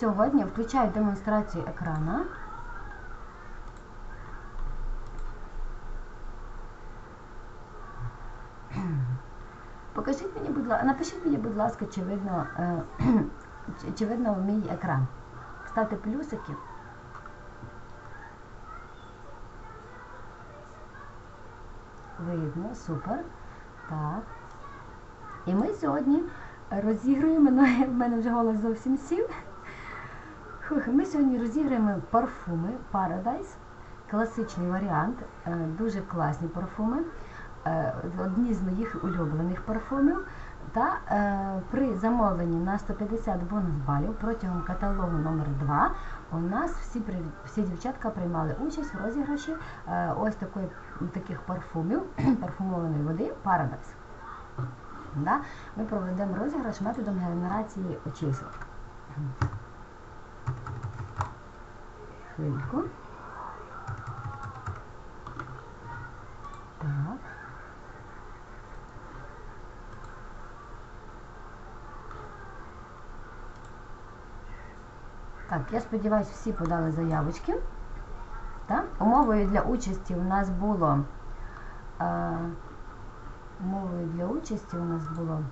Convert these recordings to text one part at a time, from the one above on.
сьогодні включаю демонстрацію екрана. Покажіть мені, будь ласка, напишіть мені, будь ласка, чи видно, е, чи- видно мій екран. Ставте плюсики. Видно, супер. Так. І ми сьогодні розігруємо, ну, в мене вже голос зовсім сів. Ми сьогодні розіграємо парфуми Paradise. Класичний варіант, е, дуже класні парфуми. Е, Одні з моїх улюблених парфумів. Та е, при замовленні на 150 бонус балів протягом каталогу номер 2 у нас всі, всі дівчатка приймали участь в розіграші ось такої, таких парфумів, парфумованої води Paradise. Да? Ми проведемо розіграш методом генерації чисел. Хвильку. Так. Так, я сподіваюся, всі подали заявочки. Так? Умовою для участі у нас було. Е, умовою для участі у нас було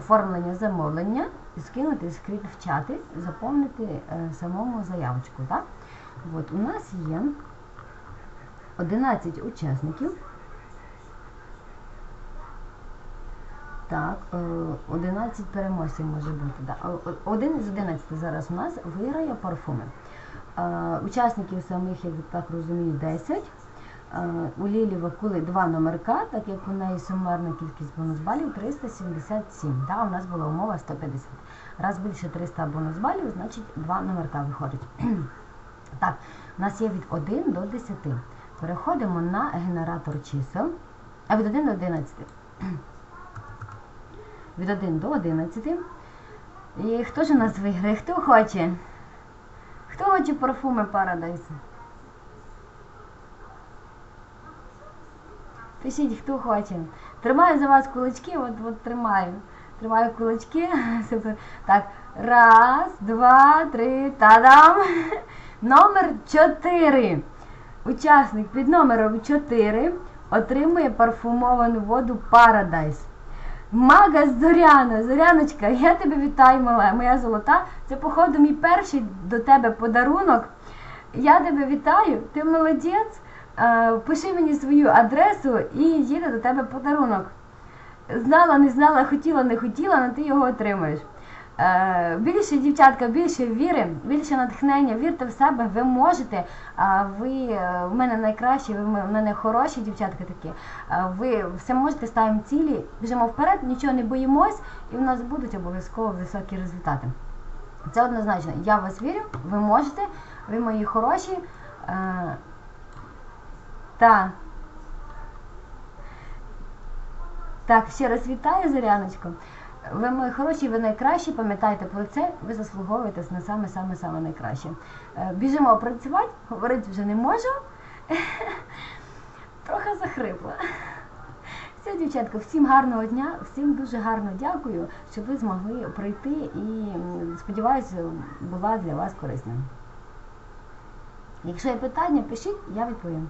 оформлення замовлення, скинути скрізь в чати, заповнити е, самому заявочку. Так? От, у нас є 11 учасників. Так, е, 11 переможців може бути. Да. Один із 11 зараз у нас виграє парфуми. Е, Учасників самих, я так розумію, 10. Е, У Лілі Вакули два номерка, так як у неї сумарна кількість бонус балів 377. Да, у нас була умова 150. Раз більше 300 бонус балів, значить два номерка виходить. Так, у нас є від 1 до 10. Переходимо на генератор чисел. А від 1 до 11. Від 1 до 11. І хто ж у нас виграє? Хто хоче? Хто хоче парфуми Paradise? Пишіть, хто хоче. Тримаю за вас кулачки, от, от тримаю. Тримаю кулачки. Супер. Так, раз, два, три, та-дам! Номер 4. Учасник під номером 4 отримує парфумовану воду Paradise. Мага Зоряна, Зоряночка, я тебе вітаю, мала, моя золота. Це, походу, мій перший до тебе подарунок. Я тебе вітаю, ти молодець. Е, Пиши мені свою адресу і їде до тебе подарунок. Знала, не знала, хотіла, не хотіла, але ти його отримаєш. Е, Більше дівчатка, більше віри, більше натхнення, вірте в себе, ви можете. Ви е, в мене найкращі, ви в мене хороші дівчатка такі. Ви все можете, ставимо цілі, біжимо вперед, нічого не боїмось, і в нас будуть обов'язково високі результати. Це однозначно. Я вас вірю, ви можете, ви мої хороші. Та. Так, ще раз вітаю, Зоряночко. Ви мої хороші, ви найкращі, пам'ятайте про це, ви заслуговуєте на саме-саме-саме найкраще. Е, Біжимо працювати, говорити вже не можу. Трохи захрипла. Все, дівчатка, всім гарного дня, всім дуже гарно дякую, що ви змогли прийти і сподіваюся, була для вас корисною. Якщо є питання, пишіть, я відповім.